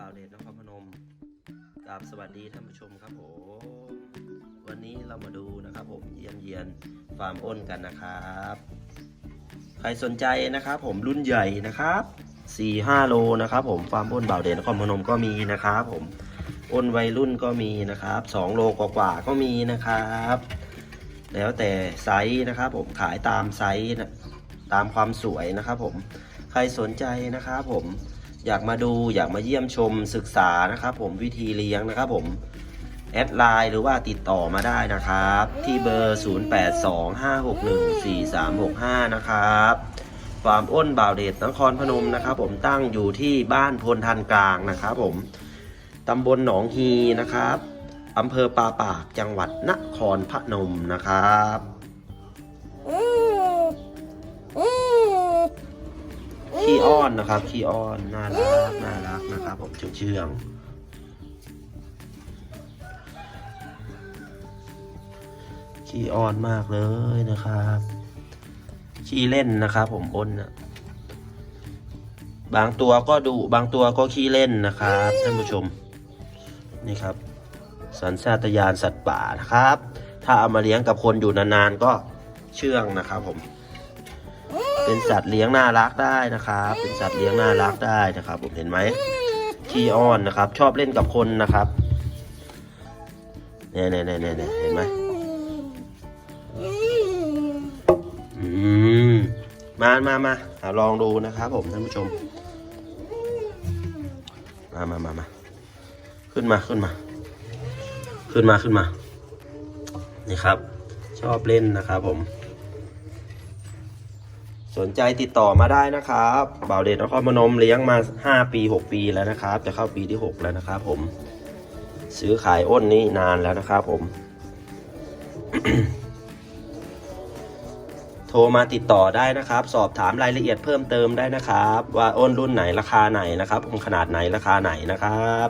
บ่าวเดชนครพนมกราบสวัสดีท่านผู้ชมครับผมวันนี้เรามาดูนะครับผมเยี่ยมเยียนฟาร์มอ้นกันนะครับ ใครสนใจนะครับผมรุ่นใหญ่นะครับ4 5โลนะครับผมฟาร์มอ้นบ่าวเดชนครพนมก็มีนะครับผมอ้นวัยรุ่นก็มีนะครับ2โลกว่าๆก็มีนะครับแล้วแต่ไซส์นะครับผมขายตามไซส์นะตามความสวยนะครับผมใครสนใจนะครับผม อยากมาดูอยากมาเยี่ยมชมศึกษานะครับ ผมวิธีเลี้ยงนะครับ ผมแอดไลน์หรือว่าติดต่อมาได้นะครับ ที่เบอร์ 0825614365 นะครับฟาร์มอ้นบ่าวเดชนครพนมนะครับ ผมตั้งอยู่ที่บ้านพลทันกลางนะครับ ผมตำบลหนองฮีนะครับอำเภอปาปากจังหวัดนครพนมนะครับ ขี้อ้อนนะครับ ขี้อ้อน น่ารัก น่ารักนะครับ ผมเชื่องเชื่องขี้อ้อนมากเลยนะครับ ขี้เล่นนะครับ ผมอ้นนะบางตัวก็ดุบางตัวก็ขี้เล่นนะครับท่านผู้ชม นี่ครับ สัญชาตญาณสัตว์ป่านะครับ ถ้าเอามาเลี้ยงกับคนอยู่นานๆก็เชื่องนะครับผม เป็นสัตว์เลี้ยงน่ารักได้นะครับ เป็นสัตว์เลี้ยงน่ารักได้นะครับ ผมเห็นไหมขี้อ้อนนะครับ ชอบเล่นกับคนนะครับเนี่ยเนี่ยเนี่ยเนี่ยเห็นไหมอืมมามามาเอาลองดูนะครับ ผมท่านผู้ชม มามามามาขึ้นมาขึ้นมา ขึ้นมาขึ้นมา นี่ครับ ชอบเล่นนะครับผม สนใจติดต่อมาได้นะครับบ่าวเดชนครพนมเลี้ยงมา 5 ปี 6 ปีแล้วนะครับ จะเข้าปีที่ 6 แล้วนะครับผม ซื้อขายอ้นนี่นานแล้วนะครับผม โทรมาติดต่อได้นะครับ สอบถามรายละเอียดเพิ่มเติมได้นะครับ ว่าอ้นรุ่นไหนราคาไหนนะครับผมขนาดไหนราคาไหนนะครับ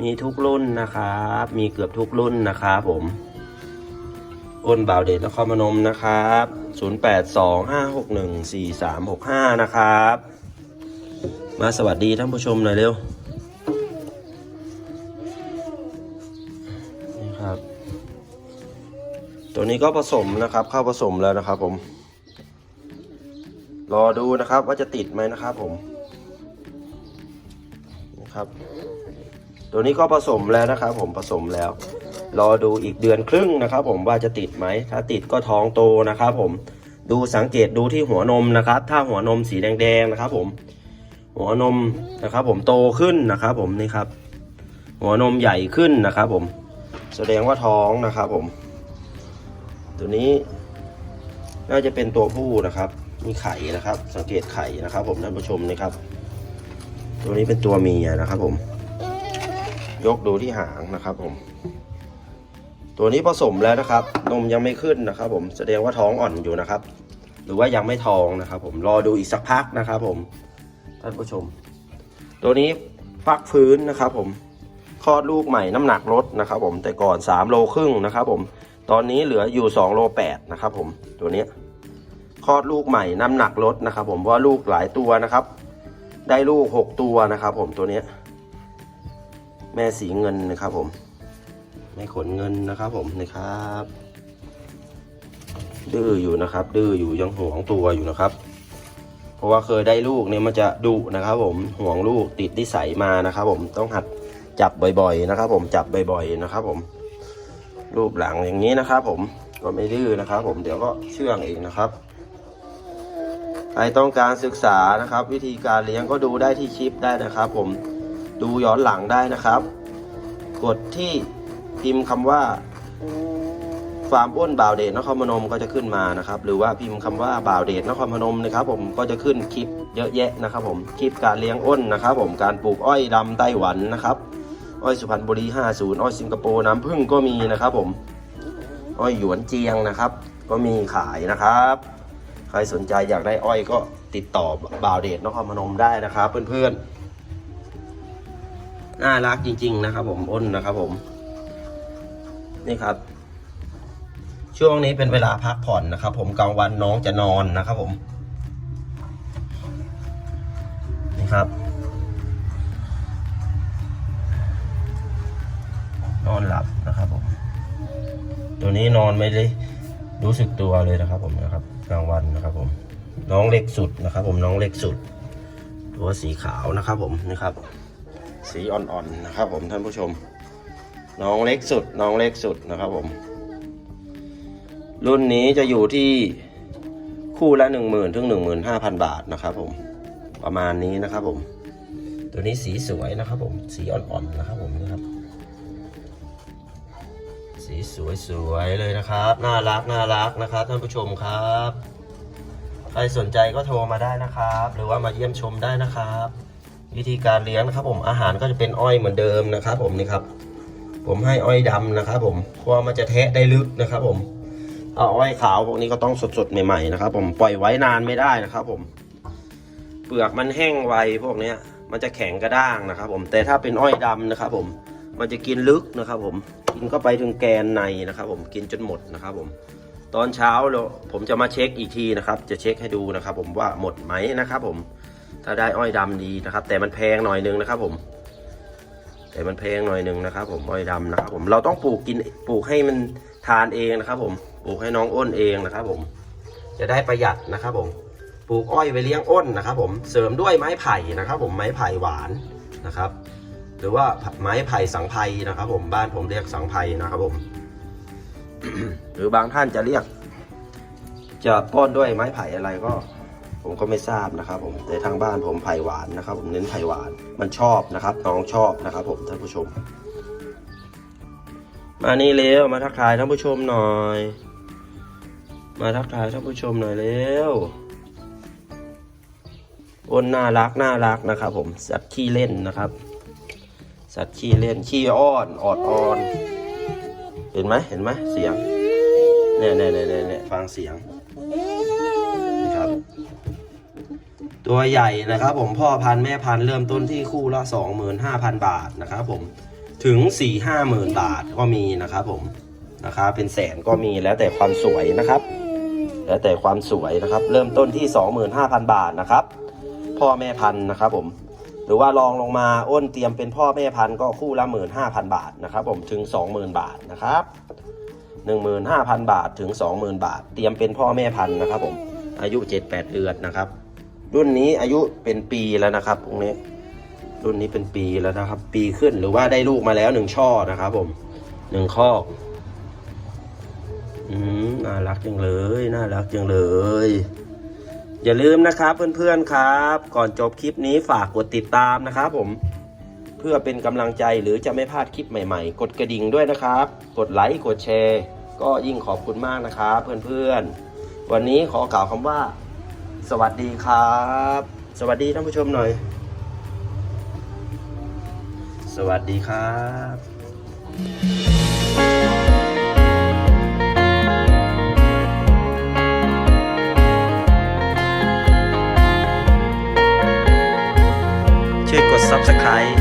มีทุกรุ่นนะครับ มีเกือบทุกรุ่นนะครับผม อ้นบ่าวเดชนครพนมนะครับ 0825614365 นะครับ มาสวัสดีท่านผู้ชมหน่อยเร็ว นี่ครับ ตัวนี้ก็ผสมนะครับ เข้าผสมแล้วนะครับผม รอดูนะครับว่าจะติดไหมนะครับผม นะครับ ตัวนี้ก็ผสมแล้วนะครับผมผสมแล้ว รอดูอีกเดือนครึ่งนะครับ ผมว่าจะติดไหม ถ้าติดก็ท้องโตนะครับผมดูสังเกตดูที่หัวนมนะครับ ถ้าหัวนมสีแดงๆนะครับ ผม หัวนมนะครับ ผมโตขึ้นนะครับ ผมนี่ครับ หัวนมใหญ่ขึ้นนะครับ ผม แสดงว่าท้องนะครับ ผม ตัวนี้น่าจะเป็นตัวผู้นะครับ มีไข่นะครับ สังเกตไข่นะครับ ผมท่านผู้ชมนะครับ ตัวนี้เป็นตัวเมียนะครับ ผม ยกดูที่หางนะครับ ผม ตัวนี้ผสมแล้วนะครับ นมยังไม่ขึ้นนะครับ ผมแสดงว่าท้องอ่อนอยู่นะครับ หรือว่ายังไม่ท้องนะครับ ผมรอดูอีกสักพักนะครับ ผมท่านผู้ชม ตัวนี้ฟักฟื้นนะครับ ผมคลอดลูกใหม่น้ำหนักลดนะครับ ผมแต่ก่อน3โลครึ่งนะครับ ผมตอนนี้เหลืออยู่2โล8นะครับ ผมตัวนี้คลอดลูกใหม่น้ำหนักลดนะครับ ผมเพราะว่าลูกหลายตัวนะครับ ได้ลูก 6 ตัวนะครับ ผมตัวนี้ แม่สีเงินนะครับ ผม แม่ขนเงินนะครับผมนะครับ ดื้ออยู่นะครับ ดื้ออยู่ยังห่วงตัวอยู่นะครับ เพราะว่าเคยได้ลูกเนี่ยมันจะดุนะครับ ผมห่วงลูกติดนิสัยมานะครับ ผมต้องหัดจับบ่อย ๆ นะครับ ผมจับบ่อย ๆ นะครับ ผม รูปหลังอย่างนี้นะครับ ผมก็ไม่ดื้อนะครับ ผมเดี๋ยวก็เชื่องเองนะครับใครต้องการศึกษานะครับ วิธีการเลี้ยงก็ดูได้ที่คลิปได้นะครับ ผมดูย้อนหลังได้นะครับ กดที่ พิมพ์คำว่าฟาร์มอ้นบ่าวเดชนครพนมก็จะขึ้นมานะครับ หรือว่าพิมพ์คำว่าบ่าวเดชนครพนมนะครับ ผมก็จะขึ้นคลิปเยอะแยะนะครับ ผมคลิปการเลี้ยงอ้นนะครับ ผมการปลูกอ้อยดำไต้หวันนะครับ อ้อยสุพรรณบุรี 50 อ้อยสิงคโปร์น้ำผึ้งก็มีนะครับ ผมอ้อยหยวนเจียงนะครับ ก็มีขายนะครับ ใครสนใจอยากได้อ้อยก็ติดต่อบ่าวเดชนครพนมได้นะครับ เพื่อนๆน่ารักจริง ๆ นะครับ ผมอ้นนะครับ ผม นี่ครับ ช่วงนี้เป็นเวลาพักผ่อนนะครับ ผมกลางวันน้องจะนอนนะครับ ผม นี่ครับ นอนหลับนะครับผม ตัวนี้นอนไม่เลยรู้สึกตัวเลยนะครับ ผมนะครับกลางวันนะครับ ผม น้องเล็กสุดนะครับ ผมน้องเล็กสุด ตัวสีขาวนะครับ ผมนะครับ สีอ่อนๆนะครับ ผมท่านผู้ชม น้องเล็กสุด น้องเล็กสุดนะครับผม รุ่นนี้จะอยู่ที่คู่ละหนึ่งหมื่นถึงหนึ่งหมื่นห้าพันบาทนะครับผม ประมาณนี้นะครับผม ตัวนี้สีสวยนะครับผม สีอ่อนๆนะครับผมนะครับ สีสวยๆเลยนะครับ น่ารักน่ารักนะครับท่านผู้ชมครับ ใครสนใจก็โทรมาได้นะครับ หรือว่ามาเยี่ยมชมได้นะครับ วิธีการเลี้ยงนะครับผม อาหารก็จะเป็นอ้อยเหมือนเดิมนะครับผมนี่ครับ ผมให้อ้อยดำนะครับผมเพราะมันจะแทะได้ลึกนะครับผมเอาอ้อยขาวพวกนี้ก็ต้องสดๆใหม่ๆนะครับผมปล่อยไว้นานไม่ได้นะครับผม เปลือกมันแห้งไวพวกเนี้ย มันจะแข็งกระด้างนะครับ ผมแต่ถ้าเป็นอ้อยดำนะครับผมมันจะกินลึกนะครับ ผมกินเข้าไปถึงแกนในนะครับ ผมกินจนหมดนะครับ ผม ตอนเช้าเราผมจะมาเช็คอีกทีนะครับ จะเช็คให้ดูนะครับ ผมว่าหมดไหมนะครับ ผมถ้าได้อ้อยดำดีนะครับ แต่มันแพงหน่อยนึงนะครับ ผม แต่มันแพงหน่อยหนึ่งนะครับ ผมอ้อยดำนะครับผมเราต้องปลูกกินปลูกให้มันทานเองนะครับ ผมปลูกให้น้องอ้นเองนะครับ ผม จะได้ประหยัดนะครับ ผมปลูกอ้อยไว้เลี้ยงอ้นนะครับ ผมเสริมด้วยไม้ไผ่นะครับ ผมไม้ไผ่หวานนะครับ หรือว่าไม้ไผ่สังไพรนะครับ ผมบ้านผมเรียกสังไพรนะครับผม หรือบางท่านจะเรียก จะป้อนด้วยไม้ไผ่อะไรก็ ผมก็ไม่ทราบนะครับ ผมแต่ทางบ้านผมไผ่หวานนะครับ ผมเน้นไผ่หวานมันชอบนะครับ น้องชอบนะครับ ผมท่านผู้ชม มานี่เร็วมาทักทายท่านผู้ชมหน่อย มาทักทายท่านผู้ชมหน่อยเร็วอ้นน่ารักน่ารักนะครับ ผมสัตว์ขี้เล่นนะครับ สัตว์ขี้เล่นขี้อ้อนออดอ้อนเห็นไหมเห็นไหมเสียงเนี่ยเนี่ยเนี่ยเนี่ยฟังเสียง ตัวใหญ่นะครับผมพ่อพันธุ์แม่พันธุ์เริ่มต้นที่คู่ละ 25,000 บาทนะครับผมถึง 4 5 0 0 0 0 บาทก็มีนะครับผมนะครับ เป็นแสนก็มีแล้วแต่ความสวยนะครับ แล้วแต่ความสวยนะครับ เริ่มต้นที่ 25,000 บาทนะครับ พ่อแม่พันธุ์นะครับผมหรือว่าลองลงมาอ้นเตรียมเป็นพ่อแม่พันธุ์ก็คู่ละ 15,000 บาทนะครับ ผมถึง 20,000 บาทนะครับ15,000 บาทถึง 20,000 บาท เตรียมเป็นพ่อแม่พันธุ์นะครับ ผมอายุ 7-8 เดือนนะครับ รุ่นนี้อายุเป็นปีแล้วนะครับพวกนี้ รุ่นนี้เป็นปีแล้วนะครับ ปีขึ้นหรือว่าได้ลูกมาแล้วหนึ่งช่อนะครับผมหนึ่งข้อกอืมน่ารักจังเลยน่ารักจังเลย อย่าลืมนะครับเพื่อนๆครับ ก่อนจบคลิปนี้ฝากกดติดตามนะครับผมเพื่อเป็นกำลังใจหรือจะไม่พลาดคลิปใหม่ๆ กดกระดิ่งด้วยนะครับ กดไลค์กดแชร์ ก็ยิ่งขอบคุณมากนะครับเพื่อนๆ วันนี้ขอกล่าวคำว่า สวัสดีครับ สวัสดีท่านผู้ชมหน่อย สวัสดีครับช่วยกด Subscribe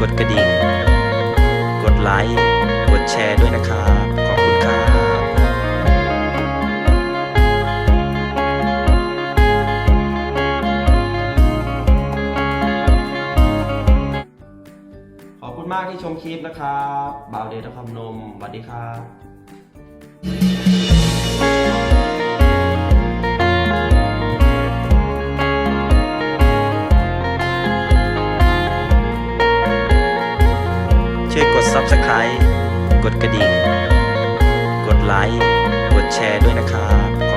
กดกระดิ่ง กดไลค์ กดแชร์ด้วยนะครับ มากที่ชมคลิปนะครับบ่าวเดชนครนมสวัสดีครับช่วยกด Subscribe กดกระดิ่ง กดไลค์ กดแชร์ด้วยนะครับ